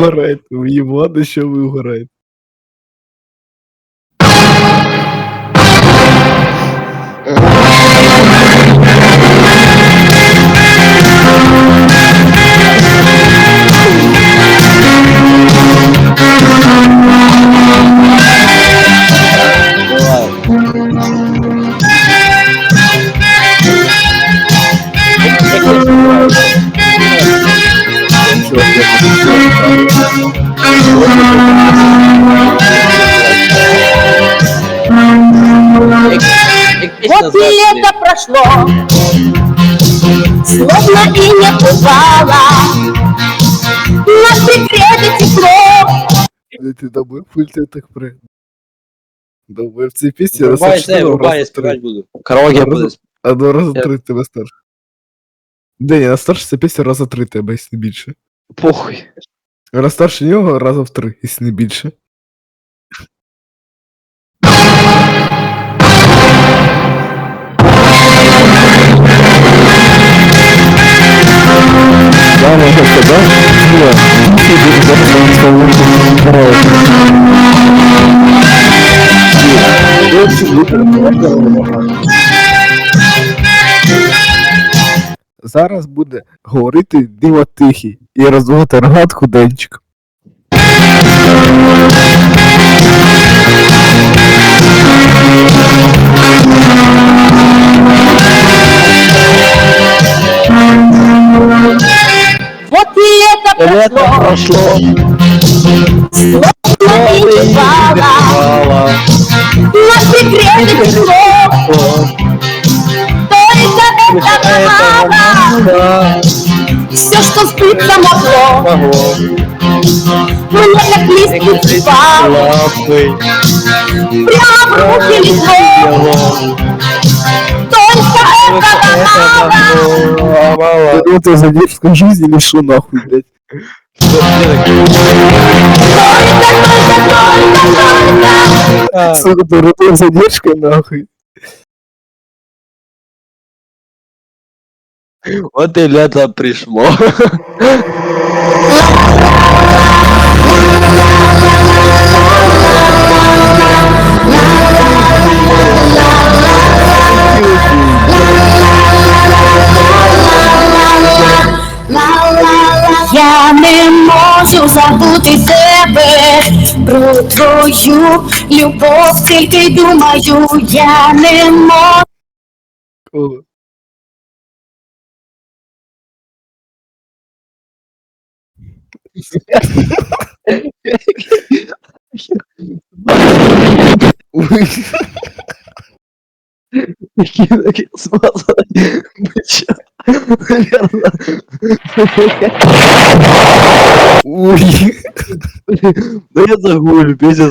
угораєте? Уїбати, що ви угораєте? Вот и лето прошло, словно и не бывало. На секрете тепло, Ти- Ти добив пульти так при. Добив ці пісні Врубай, раз врубай, я співати три. буду. Караоке буде. А ну раз Я- три тебе старше. Дені, на старше ця пісня раза три тебе, якщо не більше. Похуй. Раз старше нього раза в три, якщо не більше. Зараз буде говорити диво тихий і розвивати рогат худенчик. вот и Лето прошло, прошло. словно не бывало. На секрете тепло, Все, что сбыться могло, мне как лист упало, прямо в руки легло. Только этого мало. Ну ты задержка жизни или шо нахуй, блядь? Сука, ты задержкой нахуй. Вот и лето пришло. Я не можу забути тебе про твою любов, тільки думаю, я не можу. Ой. Да я загулю, песня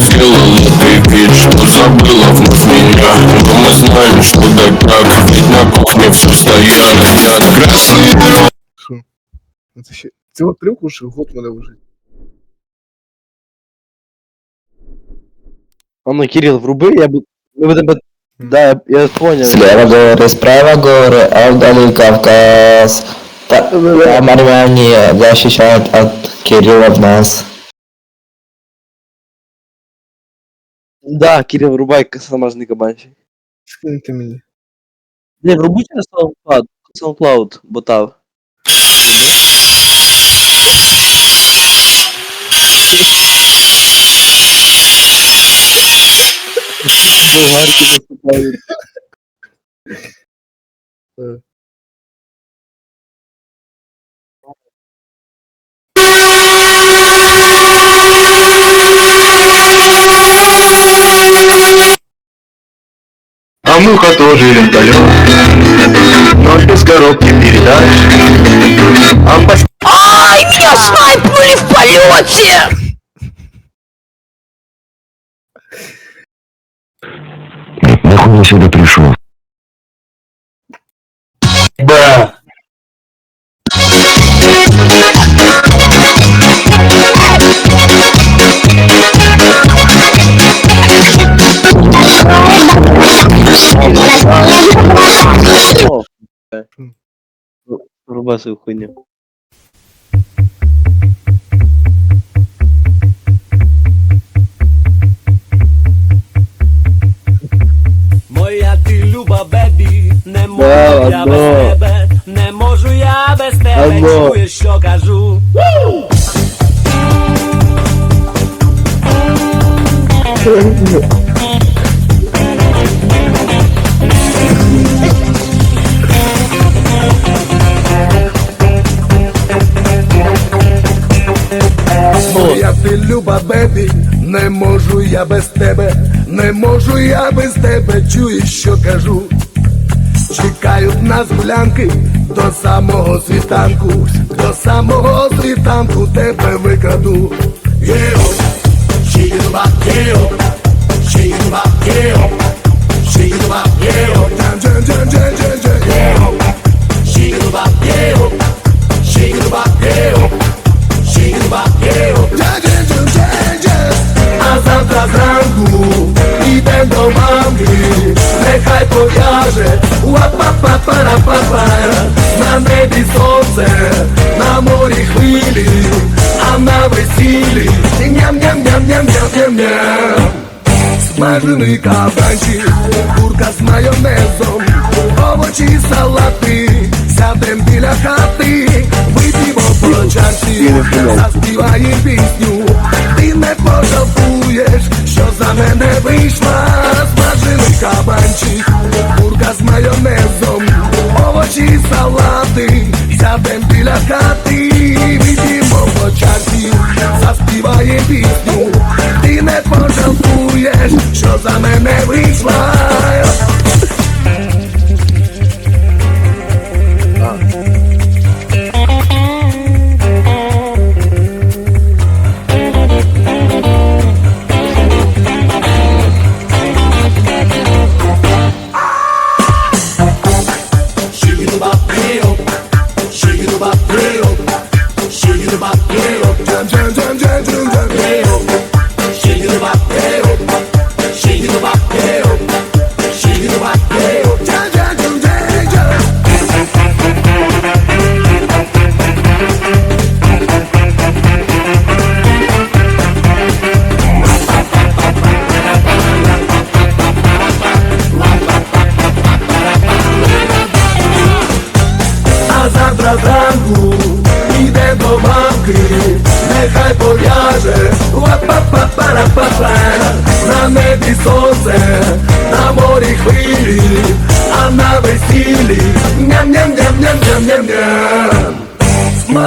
Сделала ты вид, что забыла вновь меня Но мы знаем, что да как Ведь на кухне все стоят Красивые Шо? Это ще... Цього трюку ще год мене вже. А ну, Кирилл, вруби, я буду... Мы будем... под- Да, я, я понял. Слева горы, справа горы, а вдали Кавказ. Та- Там армяне защищают от Кирилла в нас. Да, Кирилл, врубай смазанный кабанчик. Скиньте мені. Не, вруби через SoundCloud, SoundCloud, ботав. Болгарки наступают. муха тоже вертолет Но без коробки передач Амбас... Ай, меня снайпнули в полете! Нахуй сюда при... е. Руба свою хуйню. Моя ти люба бебі, не можу Да, я без тебе, не можу я без тебе, Алло. чуєш, що кажу. Ти люба бебі, не можу я без тебе, не можу я без тебе, чуєш, що кажу. Чекають нас гулянки до самого світанку, до самого світанку тебе викраду. Єо, щіба, єо, На небі сонце, на морі хвилі, а на весіллі ням-ням-ням-ням-ням-ням-ням. Смажений кабанчик, курка з майонезом, овочі, салати, сядем біля хати, вип'ємо по чарці, заспіваєм пісню, ти не пожалкуєш, що за мене вийшла, смажений кабанчик, овочі, салати, сядем біля хати, відімо по чарці, заспіває пісню, ти не пожалкуєш, що за мене вийшла.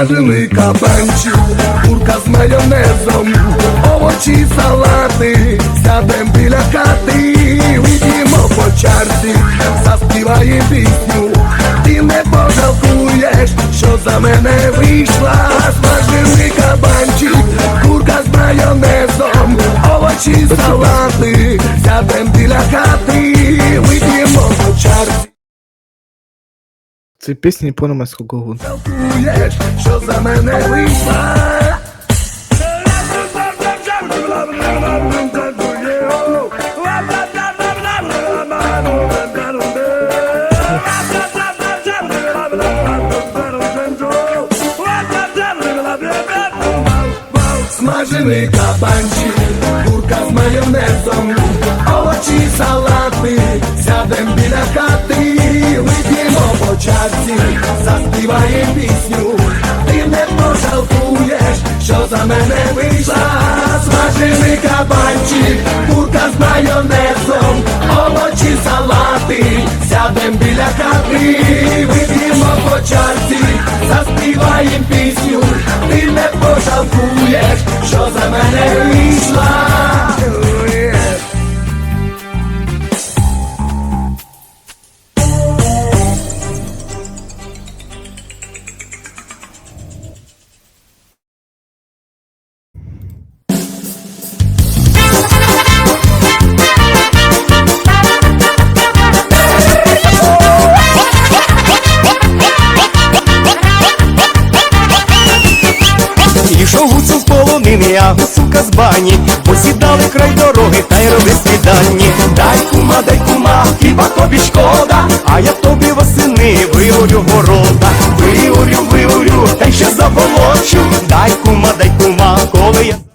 Смажений кабанчик, курка з майонезом, овочі, салати, сядем біля хати, вип'ємо по чарці, заспіваєм пісню, ти не пожалкуєш, що за мене вийшла, смажений кабанчик, курка з майонезом, овочі, салати, сядем біля хати, вип'ємо по чарці. Це пісня по-німецького що за мене вийшла. Смажений кабанчик, курка з майонезом, овочі, салати, сядем біля хати, по чарці, заспіваєм пісню, ти не пожалкуєш, що за мене вийшла, смажений кабанчик, курка з майонезом, овочі, салати, сядем біля хати, вип'ємо по чарці, заспіваєм пісню, ти не пожалкуєш, що за мене вийшла. моя гусука з бані, посідали край дороги, та й роби свіданні. Дай кума, дай кума, хіба тобі шкода, а я тобі восени виорю ворота, виорю, виорю, та й ще заволочу. Дай кума, дай кума, коли я.